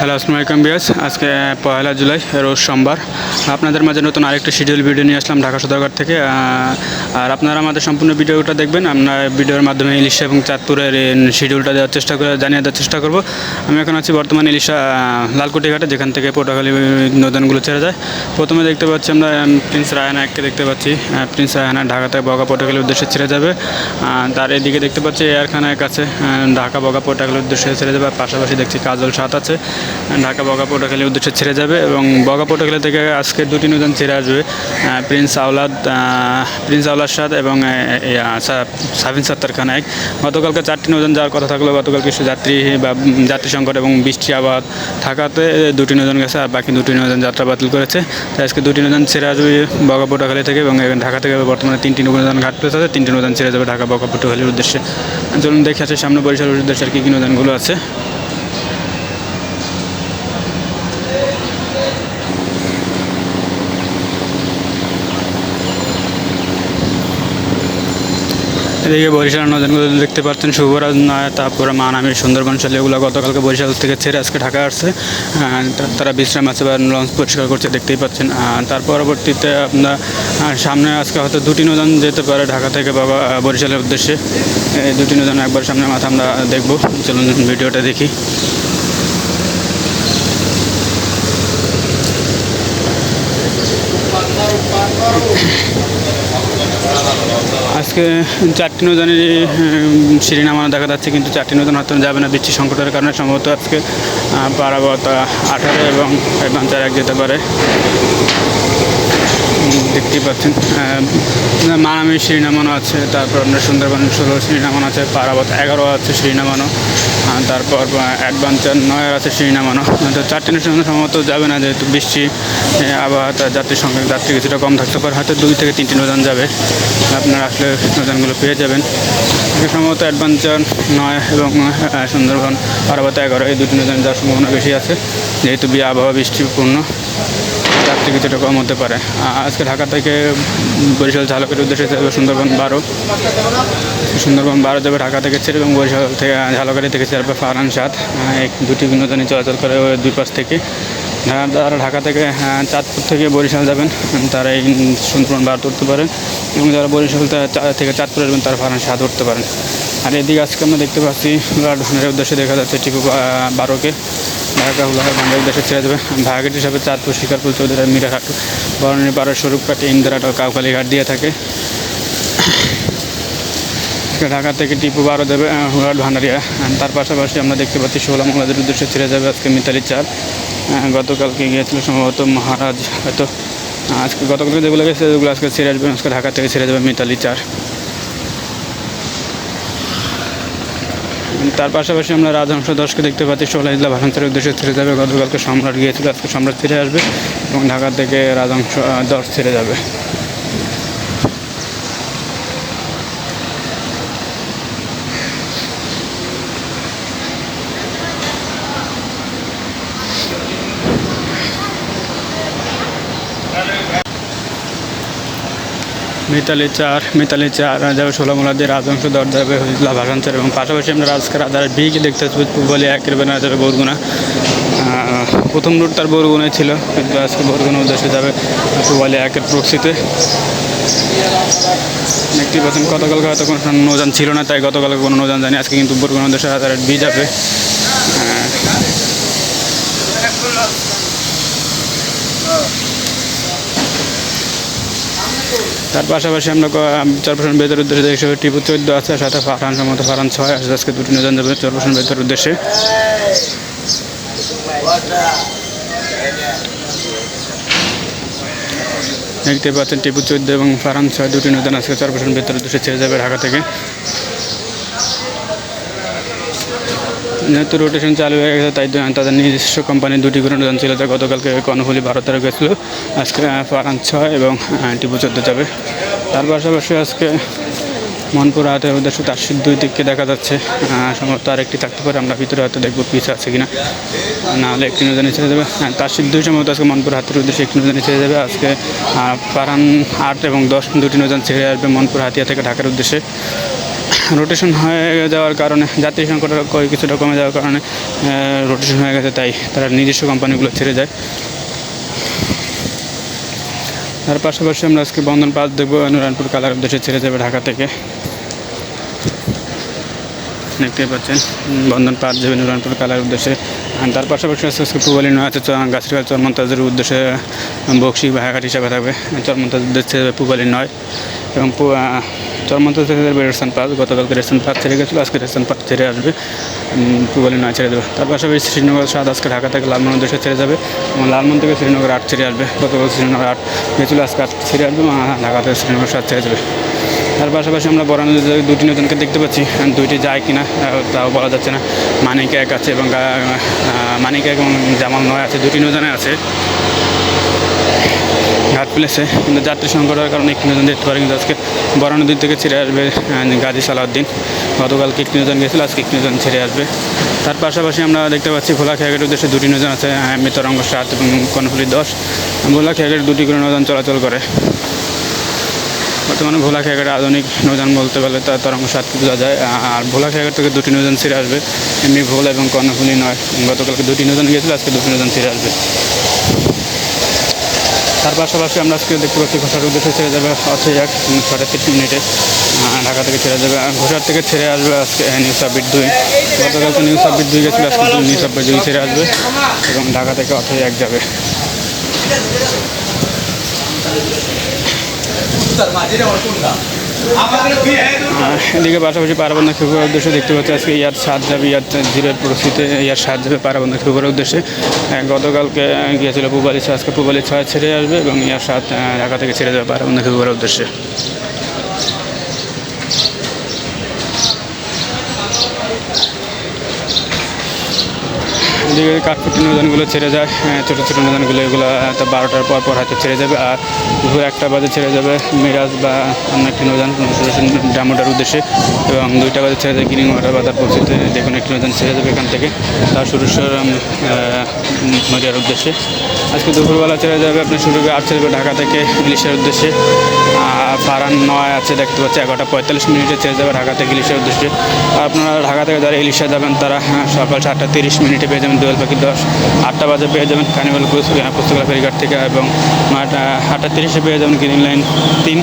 Hello, আসসালামু আলাইকুম বিয়াস আজকে পয়লা জুলাই, রোজ সোমবার। আপনাদের মাঝে নতুন আরেকটি শিডিউল ভিডিও নিয়ে আসলাম ঢাকা সদরঘাট থেকে। আর আপনারা আমাদের সম্পূর্ণ ভিডিওটা দেখবেন। আমরা ভিডিওর মাধ্যমে ইলিশা এবং চাঁদপুরের শিডিউলটা দেওয়ার চেষ্টা করে, জানিয়ে দেওয়ার চেষ্টা করব। আমি এখন আছি বর্তমানে ইলিশা লালকুটি ঘাটে যেখান থেকে পটুয়াখালী নদনগুলো ছেড়ে যায়। প্রথমে দেখতে পাচ্ছি আমরা প্রিন্স রায়না এককে দেখতে পাচ্ছি। প্রিন্স রায়না ঢাকা থেকে বগা পটুয়াখালীর উদ্দেশ্যে ছেড়ে যাবে। তার এদিকে দেখতে পাচ্ছি এয়ারখানার কাছে ঢাকা বগা পটুয়াখালীর উদ্দেশ্যে ছেড়ে যাবে। পাশাপাশি দেখছি কাজল সাত আছে। ঢাকা বগা পটুয়াখালীর উদ্দেশ্যে ছেড়ে যাবে এবং বগা পটুয়াখালী থেকে আজকে দুটি নতুন ছেড়ে আসবে প্রিন্স আওলাদ প্রিন্স আওলাদ সাদ এবং সাবিন সত্তার খান এক গতকালকে চারটি নতুন যাওয়ার কথা থাকলেও গতকাল কিছু যাত্রী বা যাত্রী সংকট এবং বৃষ্টি আবাদ থাকাতে দুটি নতুন গেছে আর বাকি দুটি নতুন যাত্রা বাতিল করেছে। তাই আজকে দুটি নতুন ছেড়ে আসবে বগা পটুয়াখালী থেকে এবং ঢাকা থেকে বর্তমানে তিনটি নতুন ঘাট প্লেস আছে তিনটি নতুন ছেড়ে যাবে ঢাকা বগা পটুয়াখালীর উদ্দেশ্যে। চলুন দেখে আছে সামনে বরিশালের উদ্দেশ্যে আর কী কী নতুনগুলো আছে। এদিকে বরিশাল নদনগুলো দেখতে পাচ্ছেন শুভরাজ নয়, তারপরে মানামি, সুন্দরবন শালী এগুলো গতকালকে বরিশাল থেকে ছেড়ে আজকে ঢাকা আসছে। তারা বিশ্রাম আছে বা লঞ্চ পরিষ্কার করছে, দেখতেই পাচ্ছেন। তার পরবর্তীতে আপনার সামনে আজকে হয়তো দুটি নদন যেতে পারে ঢাকা থেকে বা বা বরিশালের উদ্দেশ্যে। এই দুটি নদন একবার সামনে মাথা আমরা দেখব। চলুন ভিডিওটা দেখি। আজকে চারটি নদনের সিঁড়ি নামানো দেখা যাচ্ছে, কিন্তু চারটি নদন হয়তো যাবে না বৃষ্টি সংকটের কারণে। সম্ভবত আজকে পারাবত আঠারো এবং বাঞ্চার এক যেতে পারে। দেখতেই পাচ্ছেন। মানামি সিঁড়ি নামানো আছে, তারপর আপনার সুন্দরবন ষোলো সিঁড়ি নামানো আছে, পারাবত এগারো আছে সিঁড়ি নামানো আর তারপর অ্যাডভেঞ্চার নয়ের আছে সিঁড়ি নামানো তো চারটি নদন সম্ভবত যাবে না, যেহেতু বৃষ্টি আবহাওয়া তার যাত্রীর সংখ্যা যাত্রী কিছুটা কম থাকতে পারে। হয়তো দুই থেকে তিনটি নদন যাবে। আপনারা আসলে নদনগুলো পেয়ে যাবেন। সম্ভবত অ্যাডভেঞ্চার নয় এবং সুন্দরবন, পার্বত এগারো, এই দুটি নদন যাওয়ার সম্ভাবনা বেশি আছে, যেহেতু আবহাওয়া বৃষ্টিপূর্ণ। যাত্রী কিছুটা কম হতে পারে। আজকে ঢাকা থেকে বরিশাল ঝালকের উদ্দেশ্যে যাবে সুন্দরবন বারো। সুন্দরবন বারো যাবে ঢাকা থেকে ছেড়ে এবং বরিশাল থেকে ঝালকারি থেকে ছেড়ে ফারান সাত এই দুটি বিনোদনী চলাচল করে দুই পাশ থেকে। যারা ঢাকা থেকে চাঁদপুর থেকে বরিশাল যাবেন। তারা এই সুন্দরবন বার উঠতে পারেন এবং যারা বরিশাল থেকে চাঁদপুর আসবেন তারা ফারান সাত উঠতে পারেন। আর এদিকে আজকে আমরা দেখতে পাচ্ছি উদ্দেশ্যে দেখা যাচ্ছে আহ, বারোকে। ঢাকা হুলাহার ভান্ডার উদ্দেশ্যে ছেড়ে দেবে। ভাগেট হিসাবে চাঁদপুর শিকারপুর চৌধুরী মিরাঘাট বরণী পাড়ার স্বরূপকাটি ইন্দিরাট ও কাউখালী ঘাট দিয়ে থাকে। ঢাকা থেকে টিপু বারো দেবে হুলাহাট ভান্ডারিয়া। তার পাশাপাশি আমরা দেখতে পাচ্ছি ষোলা মঙ্গলাদের উদ্দেশ্যে ছেড়ে যাবে আজকে মিতালি আহ, গতকালকে গিয়েছিল সম্ভবত মহারাজ হয়তো আজকে গতকালকে যেগুলো গেছে সেগুলো আজকে ছেড়ে আসবে আজকে ঢাকা থেকে ছেড়ে যাবে মিতালি চার তার পাশাপাশি আমরা রাজহংস দশকে দেখতে পাচ্ছি ষোলো ইজলা ভাষান্তরের উদ্দেশ্যে ছেড়ে যাবে। গতকালকে সম্রাট গিয়েছিল, আজকে সম্রাট ফিরে আসবে এবং ঢাকা থেকে রাজহংস দশ ছেড়ে যাবে। মিতালি চার মিতালি চার যাবে ষোলো মোলা দিয়ে রাজংশ দর যাবে হইলা ভাষান্তর এবং পাশাপাশি আমরা রাজকে রাজার বিকে দেখতে পাচ্ছি বলে একের বেনা যাবে বরগুনা। প্রথম রুট তার বরগুনায় ছিল কিন্তু আজকে বরগুনা উদ্দেশ্যে যাবে বলে একের প্রক্সিতে দেখতে পাচ্ছেন গতকালকে হয়তো কোনো নৌযান ছিল না তাই গতকালকে কোনো নৌযান জানি আজকে কিন্তু বরগুনা উদ্দেশ্যে রাজার বি যাবে। আহ, তার পাশাপাশি আমরা চরপোষণ বেতার উদ্দেশ্যে দেখছি টিপু চোদ্দ আছে, সাথে ফারান সম্মত ফারান ছয় আছে, আজকে দুটি নজন যাবে চরপেশন বেতার উদ্দেশ্যে। দেখতে পাচ্ছেন টিপু চোদ্দ এবং ফারান ছয়, দুটি নজন আজকে চরপেশন বেতার উদ্দেশ্যে ছেড়ে যাবে ঢাকা থেকে। যেহেতু রোটেশন চালু হয়ে গেছে তাই তাদের নিজস্ব কোম্পানির দুটি করে নতুন ছিল যা গতকালকে কর্ণফুলি ভারতের গেছিল। আজকে ফারান ছয় এবং টিপু চোদ্দ যাবে। তার পাশাপাশি আজকে মনপুর হাতের উদ্দেশ্য তার দুই দিককে দেখা যাচ্ছে। সম্ভবত আরেকটি থাকতে পারে আমরা ভিতরে হয়তো দেখব পিস আছে কিনা। নাহলে একটি নজনে ছেড়ে যাবে। হ্যাঁ, তার দুই সম্ভবত আজকে মনপুর হাতের উদ্দেশ্যে একটি নজনে ছেড়ে যাবে। আজকে পারান আট এবং দশ দুটি নজন ছেড়ে আসবে মনপুর হাতিয়া থেকে ঢাকার উদ্দেশ্যে। রোটেশন হয়ে যাওয়ার কারণে, যাত্রী সংকট কিছুটা কমে যাওয়ার কারণে রোটেশন হয়ে গেছে, তাই তারা নিজস্ব কোম্পানিগুলো ছেড়ে যায়। তার পাশাপাশি আমরা আজকে বন্ধন পাস দেখব, নুরানপুর কালার উদ্দেশ্যে ছেড়ে যাবে ঢাকা থেকে। দেখতে পাচ্ছেন, বন্ধন পাস যাবে নুরানপুর কালার উদ্দেশ্যে। তার পাশাপাশি আজকে আজকে পুবালি নয়, আছে গাছরিকাল চরমন্তাজের উদ্দেশ্যে বক্সি বা হাঘাট হিসাবে থাকবে। চরমন্তাজ উদ্দেশ্যে পুবালি নয় এবং আহ, থেকে যাবে রেশন পাস গতকালকে রেশন পাস ছেড়ে গেছিল আজকে রেশন পাস ছেড়ে আসবে। পুবালি নয় ছেড়ে দেবে। তার পাশাপাশি শ্রীনগর সাত আজকে ঢাকা থেকে লালমোহন উদ্দেশ্যে ছেড়ে যাবে এবং লালমোহন থেকে শ্রীনগর আট ছেড়ে আসবে। গতকাল শ্রীনগর আট গেছিল আজকে আট ছেড়ে আসবে এবং ঢাকা থেকে শ্রীনগর সাত ছেড়ে যাবে। তার পাশাপাশি আমরা বরানদী দুটি নতুনকে দেখতে পাচ্ছি। দুইটি যায় কিনা তাও বলা যাচ্ছে না। মানিক এক আছে এবং মানিক এক এবং জামাল নয় আছে। দুটি নজনে আছে। ঘাট প্লেসে কিন্তু যাত্রী সংকট হওয়ার কারণে একটি নজন দেখতে পারে কিন্তু আজকে বড় নদীর থেকে ছেড়ে আসবে গাজী সালাউদ্দিন। গতকালকে একটি নজন গেছিল, আজকে একটি নজন ছেড়ে আসবে। তার পাশাপাশি আমরা দেখতে পাচ্ছি ভোলা খেয়াঘাটের উদ্দেশ্যে দুটি নজন আছে মৃতরঙ্গ সাত এবং কর্ণফুলি দশ। ভোলা খেয়াঘাটে দুটি করে নজন চলাচল করে। বর্তমানে ভোলা খেয়াঘাটে আধুনিক নৌযান বলতে গেলে তার তরঙ্গ সাতকে বোঝা যায়। আর ভোলা খেয়াঘাট থেকে দুটি নৌযান ছেড়ে আসবে, এমনি ভোলা এবং কর্ণফুলি নয়। গতকালকে দুটি নৌযান গিয়েছিল, আজকে দুটি নৌযান ছেড়ে আসবে। তার পাশাপাশি আমরা আজকে দেখতে পাচ্ছি ঘোষার উদ্দেশ্যে ছেড়ে যাবে আছে এক ছটা তিরিশ মিনিটে। ঢাকা থেকে ছেড়ে যাবে। আর ঘোষার থেকে ছেড়ে আসবে আজকে নিউ সাবিট দুই। গতকাল তো নিউ সাবিট দুই গেছিল, আজকে নিউ সাবিট দুই ছেড়ে আসবে। এবং ঢাকা থেকে অথই এক যাবে। আর এদিকে পাশাপাশি পারাবন্ধা পারাবন্ধ করার উদ্দেশ্যে দেখতে পাচ্ছি আজকে ইয়ার সাত যাবে, ইয়ার জিরোর পরিস্থিতি ইয়ার সাত যাবে পারাবন্ধা পারাবন্ধ করার উদ্দেশ্যে গতকালকে গিয়েছিল পুবালি ছয় আজকে পুবালি ছয় ছেড়ে আসবে এবং ইয়ার সাত ঢাকা থেকে ছেড়ে যাবে পারাবন্ধা পারাবন্ধ করার উদ্দেশ্যে। এদিকে কাঠপুটি নদনগুলো ছেড়ে যায় ছোটো ছোটো নদনগুলো এগুলো তো বারোটার পর পর হয়তো ছেড়ে যাবে আর দুপুর একটা বাজে ছেড়ে যাবে মিরাজ বা অন্য একটি নৌযান ডামোটার উদ্দেশ্যে এবং দুইটা বাজে ছেড়ে যাবে গ্রিন ওয়াটার বা তার পরিস্থিতি যে কোনো একটি নৌযান ছেড়ে যাবে এখান থেকে তার সুরেশ্বর নদীয়ার উদ্দেশ্যে। আজকে দুপুরবেলা ছেড়ে যাবে আপনি শুরু আট ছেড়ে ঢাকা থেকে ইলিশের উদ্দেশ্যে। আর ফারান নয় আছে দেখতে পাচ্ছি এগারোটা পঁয়তাল্লিশ মিনিটে ছেড়ে যাবে ঢাকা থেকে ইলিশের উদ্দেশ্যে। আপনারা ঢাকা থেকে যারা ইলিশা যাবেন তারা হ্যাঁ, সকাল সাতটা তিরিশ মিনিটে পেয়ে যাবেন। দোয়েল পাখি দশ, আটটা বাজে পেয়ে যাবেন কার্নিভাল ক্রুজ পুস্তকালা ফেরিঘাট থেকে এবং নয়টা, আটটা তিরিশে পেয়ে যাবেন গ্রিন লাইন তিন,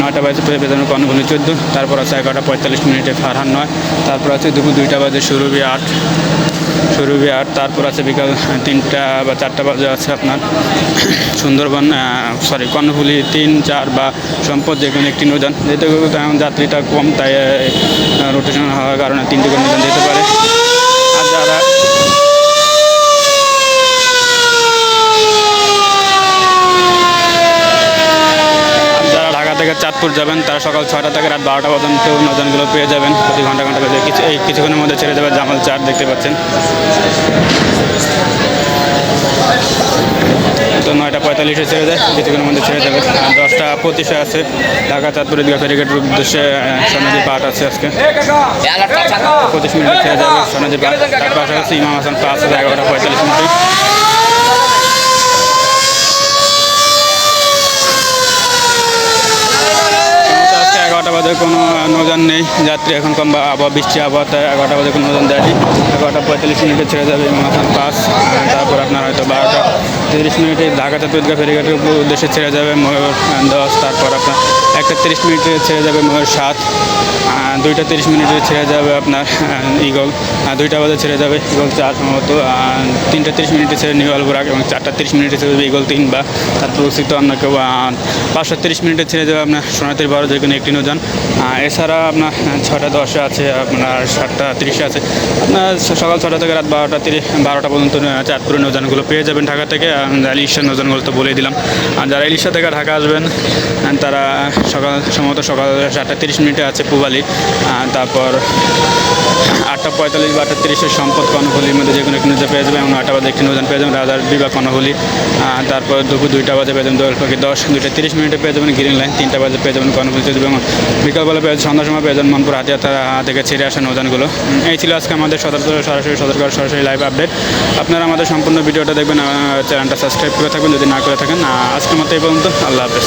নয়টা বাজে পেয়ে যাবেন কর্ণভূমি চোদ্দ, তারপর আছে এগারোটা পঁয়তাল্লিশ মিনিটে ফারহান নয়, তারপর আছে দুপুর দুইটা বাজে সুরভি আট সুরভি আট, তারপর আছে বিকাল তিনটা বা চারটা বাজে আছে আপনার সুন্দরবন সরি কর্ণফুলি তিন, চার বা সম্পদ যে কোনো একটি নৌযান। যেহেতু যাত্রীটা কম, তাই রোটেশন হওয়ার কারণে তিনটে করে নৌযান যেতে পারে আর যারা আর যারা ঢাকা থেকে চাঁদপুর যাবেন, তারা সকাল ছটা থেকে রাত বারোটা পর্যন্ত নৌযানগুলো পেয়ে যাবেন। প্রতি ঘণ্টা ঘণ্টা করে কিছু এই কিছুক্ষণের মধ্যে ছেড়ে যাবে জামাল চার, দেখতে পাচ্ছেন। তো নয়টা পঁয়তাল্লিশে ছেড়ে যায় কিছুক্ষণের মধ্যে ছেড়ে যাবে দশটা পঁচিশে আছে, ঢাকা চাঁদপুরের দিকে ফেরিঘাটের উদ্দেশ্যে সোনাজি পাট আছে আজকে। পঁচিশ মিনিটে ছেড়ে যাবে সোনাজি পাট। তার পাশাপাশি ইমাম হাসান পাঁচ আছে এগারোটা পঁয়তাল্লিশ মিনিটে তো আজকে এগারোটা বাজে কোনো নৌযান নেই। যাত্রী এখন কম আবহাওয়া বৃষ্টি আবহাওয়াতে এগারোটা বাজে কোনো নৌযান দেয়নি। এগারোটা পঁয়তাল্লিশ মিনিটে ছেড়ে যাবে মাথান পাস তারপর আপনার হয়তো বারোটা তিরিশ মিনিটে ঢাকা চাতুর্গা ফেরিঘাটের উদ্দেশ্যে ছেড়ে যাবে ময়ূর দশ তারপর আপনার একটা তিরিশ মিনিটে ছেড়ে যাবে সাত দুইটা তিরিশ মিনিটে ছেড়ে যাবে আপনার ইগল দুইটা বাজে ছেড়ে যাবে ইগল চার সম্ভবত তিনটা তিরিশ মিনিটে ছেড়ে নিউ আলবুরাক এবং চারটা তিরিশ মিনিটে ছেড়ে যাবে ইগল তিন বা তারপর উচিত আপনাকে পাঁচশো তিরিশ মিনিটে ছেড়ে যাবে আপনার সোনাতির বারো যে কোনো একটি নৌযান। এছাড়া আপনার ছটা দশে আছে, আপনার সাতটা তিরিশে আছে। আপনার সকাল ছটা থেকে রাত বারোটা তিরিশ, বারোটা পর্যন্ত চাঁদপুরের নৌযানগুলো পেয়ে যাবেন ঢাকা থেকে। ইলিশার নৌযানগুলো তো বলেই দিলাম। আর যারা ইলিশা থেকে ঢাকা আসবেন তারা সকাল সম্ভবত সকাল সাতটা তিরিশ মিনিটে আছে পুবালি তারপর আটটা পঁয়তাল্লিশ বা আটটা তিরিশের সম্পদ কর্ণফুলির মধ্যে যে কোনো একটি পেয়ে যাবে এবং আটটা বাজে একটি নৌজান পেয়ে যাবেন রাজার বিবা কর্ণফুলি। আহ, তারপর দুপুর দুইটা বাজে পেয়ে যাবেন দোয়েল পাখি দশ দুইটা তিরিশ মিনিটে পেয়ে যাবেন গ্রিন লাইন তিনটা বাজে পেয়ে যাবেন কর্ণফুলি চৌধুরী এবং বিকালবেলা পেয়ে সন্ধ্যার সময় পেয়ে যাবেন মনপুর হাতিয়া তারা থেকে ছেড়ে আসা নৌজানগুলো এই ছিল আজকে আমাদের সদর সরাসরি সদরকার সরাসরি লাইভ আপডেট আপনারা আমাদের সম্পূর্ণ ভিডিওটা দেখবেন চ্যানেলটা সাবস্ক্রাইব করে থাকবেন যদি না করে থাকেন আজকের মতো এই পর্যন্ত আল্লাহ হাফেজ।